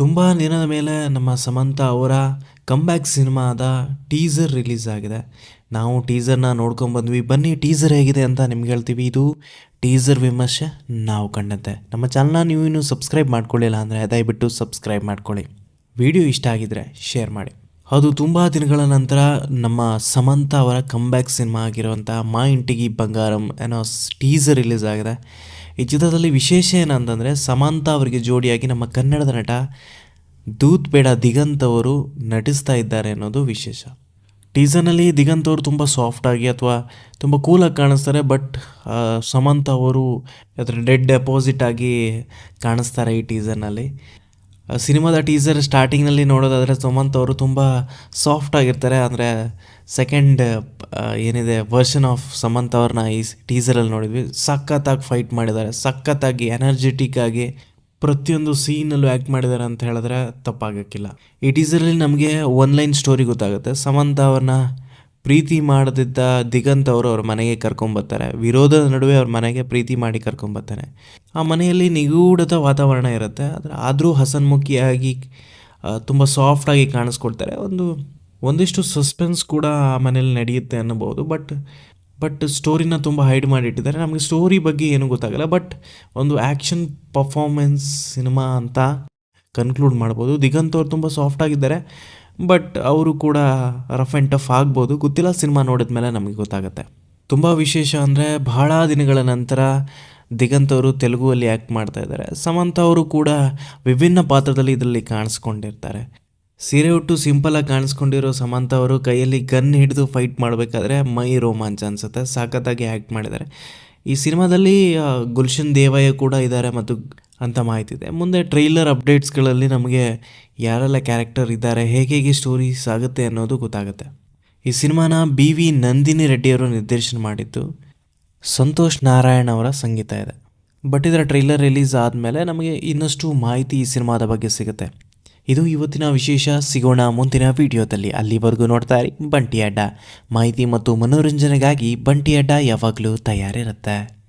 ತುಂಬ ದಿನದ ಮೇಲೆ ನಮ್ಮ ಸಮಂತ ಅವರ ಕಮ್ಬ್ಯಾಕ್ ಸಿನಿಮಾದ ಟೀಸರ್ ರಿಲೀಸ್ ಆಗಿದೆ. ನಾವು ಟೀಸರ್ನ ನೋಡ್ಕೊಂಬಂದ್ವಿ ಬನ್ನಿ ಟೀಸರ್ ಹೇಗಿದೆ ಅಂತ ನಿಮ್ಗೆ ಹೇಳ್ತೀವಿ. ಇದು ಟೀಸರ್ ವಿಮರ್ಶೆ ನಾವು ಕಂಡಂತೆ. ನಮ್ಮ ಚಾನಲ್ನ ನೀವು ಇನ್ನೂ ಸಬ್ಸ್ಕ್ರೈಬ್ ಮಾಡ್ಕೊಳ್ಳಿಲ್ಲ ಅಂದರೆ ದಯವಿಟ್ಟು ಸಬ್ಸ್ಕ್ರೈಬ್ ಮಾಡ್ಕೊಳ್ಳಿ. ವಿಡಿಯೋ ಇಷ್ಟ ಆಗಿದ್ರೆ ಶೇರ್ ಮಾಡಿ. ಅದು ತುಂಬ ದಿನಗಳ ನಂತರ ನಮ್ಮ ಸಮಂತ ಅವರ ಕಮ್ಬ್ಯಾಕ್ ಸಿನಿಮಾ ಆಗಿರುವಂಥ ಮಾ ಇಂಟಿಗಿ ಬಂಗಾರಂ ಅನ್ನೋ ಟೀಸರ್ ರಿಲೀಸ್ ಆಗಿದೆ. ಈ ಚಿತ್ರದಲ್ಲಿ ವಿಶೇಷ ಏನಂತಂದರೆ ಸಮಂತ ಅವರಿಗೆ ಜೋಡಿಯಾಗಿ ನಮ್ಮ ಕನ್ನಡದ ನಟ ದೂತ್ ಬೇಡ ದಿಗಂತ್ ಅವರು ನಟಿಸ್ತಾ ಇದ್ದಾರೆ ಅನ್ನೋದು ವಿಶೇಷ. ಟೀಸರ್ನಲ್ಲಿ ದಿಗಂತ್ ಅವರು ತುಂಬ ಸಾಫ್ಟಾಗಿ ಅಥವಾ ತುಂಬ ಕೂಲಾಗಿ ಕಾಣಿಸ್ತಾರೆ ಬಟ್ ಸಮಂತ ಅವರು ಅದರ ಡೆಡ್ ಡೆಪಾಸಿಟ್ ಆಗಿ ಕಾಣಿಸ್ತಾರೆ ಈ ಟೀಸರ್ನಲ್ಲಿ ಸಿನಿಮಾದ ಟೀಸರ್ ಸ್ಟಾರ್ಟಿಂಗ್ನಲ್ಲಿ ನೋಡೋದಾದರೆ ಸುಮಂತ್ ಅವರು ತುಂಬ ಸಾಫ್ಟ್ ಆಗಿರ್ತಾರೆ. ಅಂದರೆ ಸೆಕೆಂಡ್ ಏನಿದೆ ವರ್ಷನ್ ಆಫ್ ಸಮಂತ್ ಅವ್ರನ್ನ ಈ ಟೀಸರಲ್ಲಿ ನೋಡಿದ್ವಿ. ಸಖತ್ತಾಗಿ ಫೈಟ್ ಮಾಡಿದ್ದಾರೆ. ಸಖತ್ತಾಗಿ ಎನರ್ಜೆಟಿಕ್ ಆಗಿ ಪ್ರತಿಯೊಂದು ಸೀನಲ್ಲೂ ಆ್ಯಕ್ಟ್ ಮಾಡಿದ್ದಾರೆ ಅಂತ ಹೇಳಿದ್ರೆ ತಪ್ಪಾಗಕ್ಕಿಲ್ಲ. ಈ ಟೀಸರಲ್ಲಿ ನಮಗೆ ಒನ್ ಲೈನ್ ಸ್ಟೋರಿ ಗೊತ್ತಾಗುತ್ತೆ. ಸಮಂತ ಅವ್ರನ್ನ ಪ್ರೀತಿ ಮಾಡದಿದ್ದ ದಿಗಂತ್ ಅವರು ಅವ್ರ ಮನೆಗೆ ಕರ್ಕೊಂಬರ್ತಾರೆ ವಿರೋಧದ ನಡುವೆ ಅವ್ರ ಮನೆಗೆ ಪ್ರೀತಿ ಮಾಡಿ ಕರ್ಕೊಂಬರ್ತಾನೆ ಆ ಮನೆಯಲ್ಲಿ ನಿಗೂಢದ ವಾತಾವರಣ ಇರುತ್ತೆ. ಆದರೆ ಆದರೂ ಹಸನ್ಮುಖಿಯಾಗಿ ತುಂಬ ಸಾಫ್ಟಾಗಿ ಕಾಣಿಸ್ಕೊಡ್ತಾರೆ. ಒಂದು, ಒಂದಿಷ್ಟು ಸಸ್ಪೆನ್ಸ್ ಕೂಡ ಆ ಮನೇಲಿ ನಡೆಯುತ್ತೆ ಅನ್ನಬಹುದು. ಬಟ್ ಬಟ್ ಸ್ಟೋರಿನ ತುಂಬ ಹೈಡ್ ಮಾಡಿಟ್ಟಿದ್ದಾರೆ. ನಮಗೆ ಸ್ಟೋರಿ ಬಗ್ಗೆ ಏನೂ ಗೊತ್ತಾಗಲ್ಲ. ಬಟ್ ಒಂದು ಆ್ಯಕ್ಷನ್ ಪರ್ಫಾರ್ಮೆನ್ಸ್ ಸಿನಿಮಾ ಅಂತ ಕನ್ಕ್ಲೂಡ್ ಮಾಡ್ಬೋದು. ದಿಗಂತ್ ಅವ್ರು ತುಂಬ ಸಾಫ್ಟ್ ಆಗಿದ್ದಾರೆ. ಬಟ್ ಅವರು ಕೂಡ ರಫ್ ಆ್ಯಂಡ್ ಟಫ್ ಆಗ್ಬೋದು. ಗೊತ್ತಿಲ್ಲ, ಸಿನಿಮಾ ನೋಡಿದ ಮೇಲೆ ನಮಗೆ ಗೊತ್ತಾಗುತ್ತೆ. ತುಂಬ ವಿಶೇಷ ಅಂದರೆ ಬಹಳ ದಿನಗಳ ನಂತರ ದಿಗಂತ್ ಅವರು ತೆಲುಗುವಲ್ಲಿ ಆ್ಯಕ್ಟ್ ಮಾಡ್ತಾ ಇದ್ದಾರೆ. ಸಮಂತ ಅವರು ಕೂಡ ವಿಭಿನ್ನ ಪಾತ್ರದಲ್ಲಿ ಇದರಲ್ಲಿ ಕಾಣಿಸ್ಕೊಂಡಿರ್ತಾರೆ. ಸೀರೆ ಉಟ್ಟು ಸಿಂಪಲಾಗಿ ಕಾಣಿಸ್ಕೊಂಡಿರೋ ಸಮಂತ ಅವರು ಕೈಯಲ್ಲಿ ಗನ್ ಹಿಡಿದು ಫೈಟ್ ಮಾಡಬೇಕಾದ್ರೆ ಮೈ ರೋಮಾಂಚ ಅನಿಸುತ್ತೆ. ಸಾಕತ್ತಾಗಿ ಆ್ಯಕ್ಟ್ ಮಾಡಿದ್ದಾರೆ. ಈ ಸಿನಿಮಾದಲ್ಲಿ ಗುಲ್ಶನ್ ದೇವಯ್ಯ ಕೂಡ ಇದ್ದಾರೆ ಮತ್ತು ಅಂತ ಮಾಹಿತಿ ಇದೆ ಮುಂದೆ ಟ್ರೈಲರ್ ಅಪ್ಡೇಟ್ಸ್ಗಳಲ್ಲಿ ನಮಗೆ ಯಾರೆಲ್ಲ ಕ್ಯಾರೆಕ್ಟರ್ ಇದ್ದಾರೆ ಹೇಗೆ ಹೇಗೆ ಸ್ಟೋರೀಸ್ ಆಗುತ್ತೆ ಅನ್ನೋದು ಗೊತ್ತಾಗುತ್ತೆ. ಈ ಸಿನಿಮಾನ ಬಿ ವಿ ನಂದಿನಿ ರೆಡ್ಡಿಯವರು ನಿರ್ದೇಶನ ಮಾಡಿದ್ದು. ಸಂತೋಷ್ ನಾರಾಯಣ್ ಅವರ ಸಂಗೀತ ಇದೆ. ಬಟ್ ಇದರ ಟ್ರೈಲರ್ ರಿಲೀಸ್ ಆದಮೇಲೆ ನಮಗೆ ಇನ್ನಷ್ಟು ಮಾಹಿತಿ ಈ ಸಿನಿಮಾದ ಬಗ್ಗೆ ಸಿಗುತ್ತೆ. ಇದು ಇವತ್ತಿನ ವಿಶೇಷ. ಸಿಗೋಣ ಮುಂದಿನ ವಿಡಿಯೋದಲ್ಲಿ. ಅಲ್ಲಿವರೆಗೂ ನೋಡ್ತಾ ಇರಿ. ಬಂಟಿ ಅಡ್ಡ. ಮಾಹಿತಿ ಮತ್ತು ಮನೋರಂಜನೆಗಾಗಿ ಬಂಟಿ ಅಡ್ಡ ಯಾವಾಗಲೂ ತಯಾರಿರುತ್ತೆ.